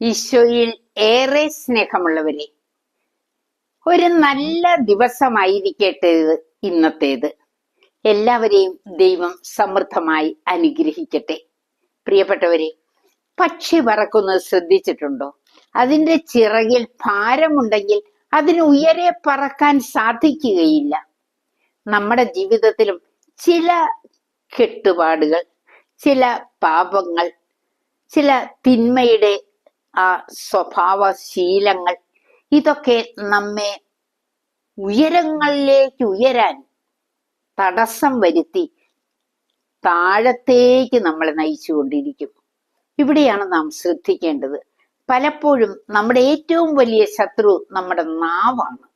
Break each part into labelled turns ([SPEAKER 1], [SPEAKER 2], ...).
[SPEAKER 1] ഈശോയിൽ ഏറെ സ്നേഹമുള്ളവരെ ഒരു നല്ല ദിവസമായിരിക്കട്ടെ ഇന്നത്തേത്. എല്ലാവരെയും ദൈവം സമൃദ്ധമായി അനുഗ്രഹിക്കട്ടെ. പ്രിയപ്പെട്ടവരെ പക്ഷി പറക്കുന്നത് ശ്രദ്ധിച്ചിട്ടുണ്ടോ? അതിന്റെ ചിറകിൽ ഭാരമുണ്ടെങ്കിൽ അതിന് ഉയരെ പറക്കാൻ സാധിക്കുകയില്ല. നമ്മുടെ ജീവിതത്തിലും ചില കെട്ടുപാടുകൾ ചില പാപങ്ങൾ ചില തിന്മയുടെ ആ സ്വഭാവ ശീലങ്ങൾ ഇതൊക്കെ നമ്മെ ഉയരങ്ങളിലേക്ക് ഉയരാൻ തടസ്സം വരുത്തി താഴത്തേക്ക് നമ്മളെ നയിച്ചുകൊണ്ടിരിക്കും. ഇവിടെയാണ് നാം ശ്രദ്ധിക്കേണ്ടത്. പലപ്പോഴും നമ്മുടെ ഏറ്റവും വലിയ ശത്രു നമ്മുടെ നാവാണ്.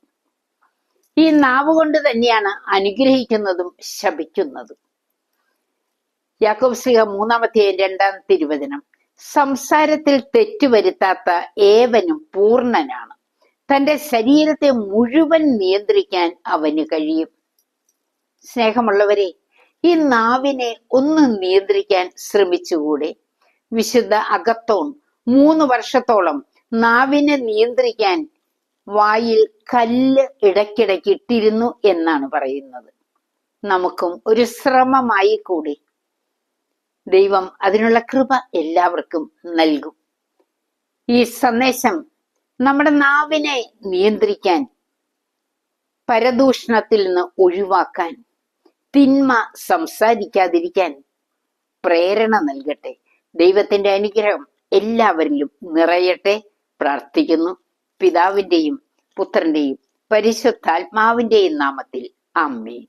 [SPEAKER 1] ഈ നാവ് കൊണ്ട് തന്നെയാണ് അനുഗ്രഹിക്കുന്നതും ശപിക്കുന്നതും. യാക്കോബ് ശ്രീഹ മൂന്നാമത്തെ രണ്ടാം തിരുവചനം. സംസാരത്തിൽ തെറ്റുവരുത്താത്ത ഏവനും പൂർണനാണ്. തന്റെ ശരീരത്തെ മുഴുവൻ നിയന്ത്രിക്കാൻ അവന് കഴിയും. സ്നേഹമുള്ളവരെ ഈ നാവിനെ ഒന്ന് നിയന്ത്രിക്കാൻ ശ്രമിച്ചുകൂടെ? വിശുദ്ധ അകത്തോൺ മൂന്ന് വർഷത്തോളം നാവിനെ നിയന്ത്രിക്കാൻ വായിൽ കല്ല് ഇടയ്ക്കിടയ്ക്ക് ഇട്ടിരുന്നു എന്നാണ് പറയുന്നത്. നമുക്കും ഒരു ശ്രമമായി കൂടി ദൈവം അതിനുള്ള കൃപ എല്ലാവർക്കും നൽകും. ഈ സന്ദേശം നമ്മുടെ നാവിനെ നിയന്ത്രിക്കാൻ പരദൂഷണത്തിൽ നിന്ന് ഒഴിവാക്കാൻ തിന്മ സംസാരിക്കാതിരിക്കാൻ പ്രേരണ നൽകട്ടെ. ദൈവത്തിന്റെ അനുഗ്രഹം എല്ലാവരിലും നിറയട്ടെ പ്രാർത്ഥിക്കുന്നു. പിതാവിന്റെയും പുത്രന്റെയും പരിശുദ്ധാത്മാവിന്റെയും നാമത്തിൽ അമ്മേ